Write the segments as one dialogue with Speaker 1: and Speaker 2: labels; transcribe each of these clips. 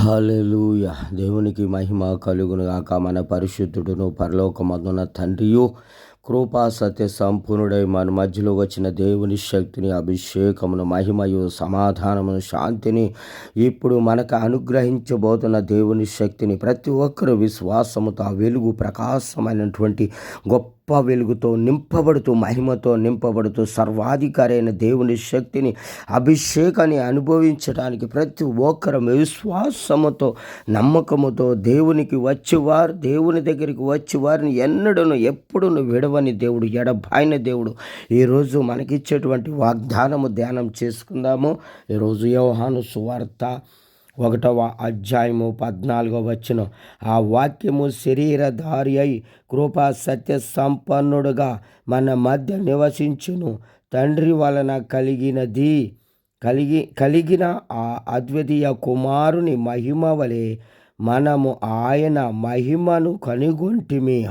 Speaker 1: హల్లెలూయ. దేవునికి మహిమ కలుగునుగాక. మన పరిశుద్ధుడును పరలోకమందున తండ్రియు కృపా సత్య సంపూర్ణుడై మన మధ్యలో వచ్చిన దేవుని శక్తిని అభిషేకమును మహిమయు సమాధానమును శాంతిని ఇప్పుడు మనకు అనుగ్రహించబోతున్న దేవుని శక్తిని ప్రతి ఒక్కరు విశ్వాసముతో ఆ వెలుగు ప్రకాశమైనటువంటి గొప్ప వెలుగుతో నింపబడుతూ మహిమతో నింపబడుతూ సర్వాధికారి అయిన దేవుని శక్తిని అభిషేకాన్ని అనుభవించడానికి ప్రతి ఒక్కరు విశ్వాసముతో నమ్మకముతో దేవునికి వచ్చేవారు దేవుని దగ్గరికి వచ్చి వారిని ఎన్నడూను ఎప్పుడును విడవని దేవుడు ఎడబాయిన దేవుడు. ఈరోజు మనకిచ్చేటువంటి వాగ్దానము ధ్యానం చేసుకుందాము. ఈరోజు యోహాను సువార్త ఒకటవ అధ్యాయము పద్నాలుగవ వచ్చిన ఆ వాక్యము శరీరధారి అయి కృపా సత్య సంపన్నుడుగా మన మధ్య నివసించును. తండ్రి వలన కలిగినది కలిగి కలిగిన ఆ అద్వితీయ కుమారుని మహిమ వలె మనము ఆయన మహిమను కనుగొంటిమి.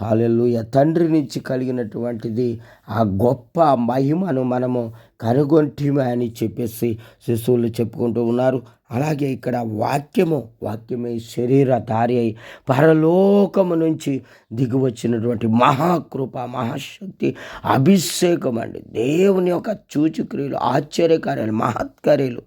Speaker 1: హాలెల్లుయ తండ్రి నుంచి కలిగినటువంటిది ఆ గొప్ప మహిమను మనము కనుగొంటిమే అని చెప్పేసి శిశువులు చెప్పుకుంటూ ఉన్నారు. అలాగే ఇక్కడ వాక్యము వాక్యమే శరీరధారి అయి పరలోకము నుంచి దిగివచ్చినటువంటి మహాకృప మహాశక్తి అభిషేకం అండి. దేవుని యొక్క చూచుక్రియలు ఆశ్చర్యకార్యాలు మహత్కార్యాలు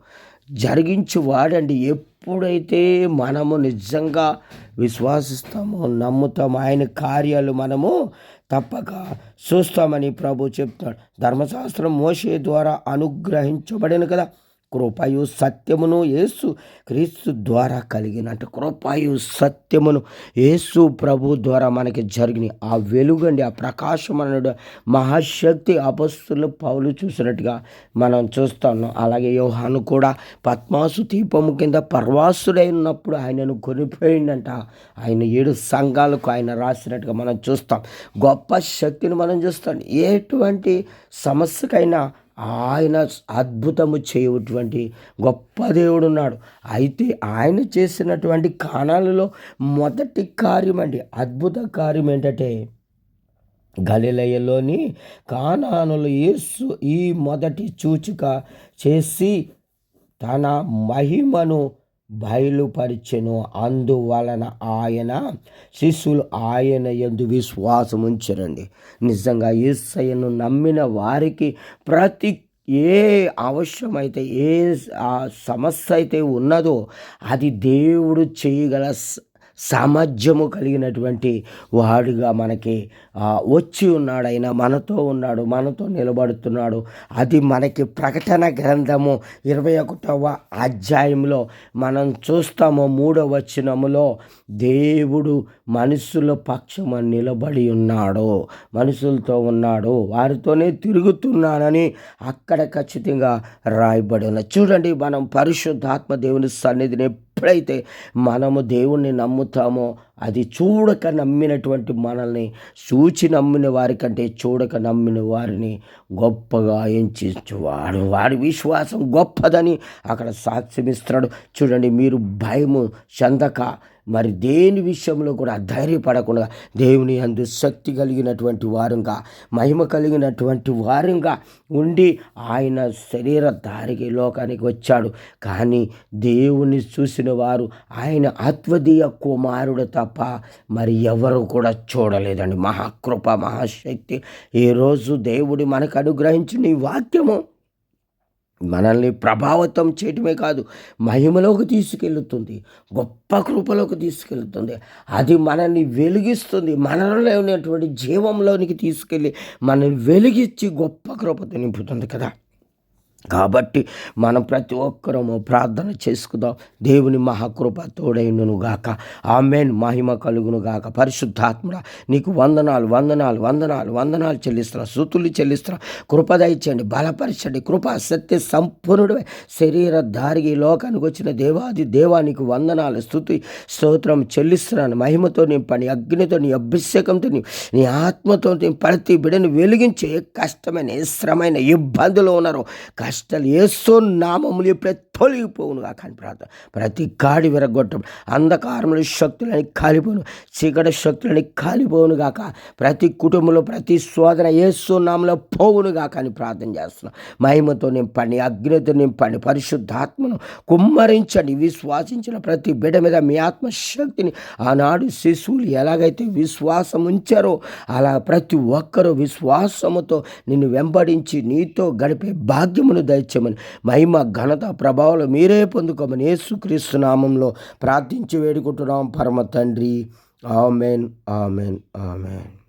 Speaker 1: జరిగించి వాడండి ఎప్పుడైతే మనము నిజంగా విశ్వాసిస్తామో నమ్ముతామో ఆయన కార్యాలు మనము తప్పక చూస్తామని ప్రభు చెప్తున్నాడు. ధర్మశాస్త్రం మోసే ద్వారా అనుగ్రహించబడిన కదా. కృపయు సత్యమును యేసు క్రీస్తు ద్వారా కలిగినట్టు. కృపయు సత్యమును యేసు ప్రభు ద్వారా మనకి జరిగిన ఆ వెలుగండి ఆ ప్రకాశం అన్నాడు మహాశక్తి అపస్తులు పౌలు చూసినట్టుగా మనం చూస్తాను. అలాగే యోహాను కూడా పద్మాసు దీపము కింద పర్వాసుడై ఉన్నప్పుడు ఆయనను కొనిపోయిందంట ఆయన ఏడు సంఘాలకు ఆయన రాసినట్టుగా మనం చూస్తాం. గొప్ప శక్తిని మనం చూస్తాం. ఎటువంటి సమస్యకైనా ఆయన అద్భుతము చేయటువంటి గొప్ప దేవుడు ఉన్నాడు అయితే ఆయన చేసినటువంటి కాణాలలో మొదటి కార్యం అండి అద్భుత కార్యం ఏంటంటే గలిలయలోని కానానులు యేసు ఈ మొదటి సూచిక చేసి తన మహిమను బయలుపరిచెను. అందువలన ఆయన శిష్యులు ఆయన ఎందు విశ్వాసం ఉంచరండి నిజంగా ఈసయ్యను నమ్మిన వారికి ప్రతి ఏ అవసరమైతే ఏ సమస్య అయితే ఉన్నదో అది దేవుడు చేయగల సామర్థ్యము కలిగినటువంటి వాడుగా మనకి వచ్చి ఉన్నాడైనా మనతో ఉన్నాడు మనతో నిలబడుతున్నాడు. అది మనకి ప్రకటన గ్రంథము ఇరవై ఒకటవ అధ్యాయంలో మనం చూస్తాము. మూడవ వచనములో దేవుడు మనుషుల పక్షము నిలబడి ఉన్నాడు మనుషులతో ఉన్నాడు వారితోనే తిరుగుతున్నానని అక్కడ ఖచ్చితంగా రాయబడి ఉన్న చూడండి మనం పరిశుద్ధాత్మ దేవుని సన్నిధిని ఎప్పుడైతే మనము దేవుణ్ణి నమ్ముతామో అది చూడక నమ్మినటువంటి మనల్ని చూచి నమ్మిన వారికంటే చూడక నమ్మిన వారిని గొప్పగా ఎంచువాడు. వాడి విశ్వాసం గొప్పదని అక్కడ సాక్ష్యమిస్తున్నాడు. చూడండి మీరు భయము చెందక మరి దేని విషయంలో కూడా ధైర్యపడకుండా దేవుని అందు శక్తి కలిగినటువంటి వారుగా మహిమ కలిగినటువంటి వారుగా ఉండి ఆయన శరీర దారికి లోకానికి వచ్చాడు. కానీ దేవుని చూసిన వారు ఆయన ఆత్వదీయ కుమారుడు తప్ప మరి ఎవరు కూడా చూడలేదండి. మహాకృప మహాశక్తి. ఈరోజు దేవుడు మనకు అనుగ్రహించిన ఈ వాక్యము మనల్ని ప్రభావితం చేయటమే కాదు మహిమలోకి తీసుకెళ్తుంది గొప్ప కృపలోకి తీసుకెళ్తుంది అది మనల్ని వెలిగిస్తుంది మనలో ఉన్నటువంటి జీవంలోనికి తీసుకెళ్ళి మనల్ని వెలిగించి గొప్ప కృపతో నింపుతుంది కదా. కాబట్టి మనం ప్రతి ఒక్కరము ప్రార్థన చేసుకుందాం. దేవుని మహాకృప తోడైనను గాక. ఆమెన్. మహిమ కలుగును గాక. పరిశుద్ధాత్ముడ నీకు వందనాలు వందనాలు వందనాలు వందనాలు చెల్లిస్తున్నా. శృతులు చెల్లిస్తున్నా. కృప దయచండి బలపరచండి. కృప సత్య సంపూర్ణుడు శరీర దారికి లోకానికి వచ్చిన దేవాది దేవానికి వందనాలు స్థుతి స్తోత్రం చెల్లిస్తున్నాను. మహిమతో నింపని అగ్నితో నీ అభిషేకంతో నీ ఆత్మతో ప్రతి బిడని వెలిగించే కష్టమైన శ్రమైన ఇబ్బందులు ఉన్నారు కష్టాలు. ఏసో నామములు ప్రతి తొలగిపోవునుగా కానీ ప్రార్థన. ప్రతి కాడి విరగొట్టం అంధకారముల శక్తులని కాలిపోను చీకటి శక్తులని కాలిపోవును గాక ప్రతి కుటుంబంలో ప్రతి శోధన ఏసునామలో పోవును గాక అని ప్రార్థన చేస్తున్నాం. మహిమతో నింపండి అగ్నితో నింపండి పరిశుద్ధాత్మను కుమ్మరించండి విశ్వాసించిన ప్రతి బిడ్డ మీద మీ ఆత్మశక్తిని ఆనాడు శిశువులు ఎలాగైతే విశ్వాసం ఉంచారో అలా ప్రతి ఒక్కరూ విశ్వాసముతో నిన్ను వెంబడించి నీతో గడిపే భాగ్యమును దయచేయమని మహిమ ఘనత ప్రభావాలు మీరే పొందుకోమని యేసుక్రీస్తు నామంలో ప్రార్థించి వేడుకుంటున్నాం. పరమ తండ్రి. ఆమెన్. ఆమెన్. ఆమెన్.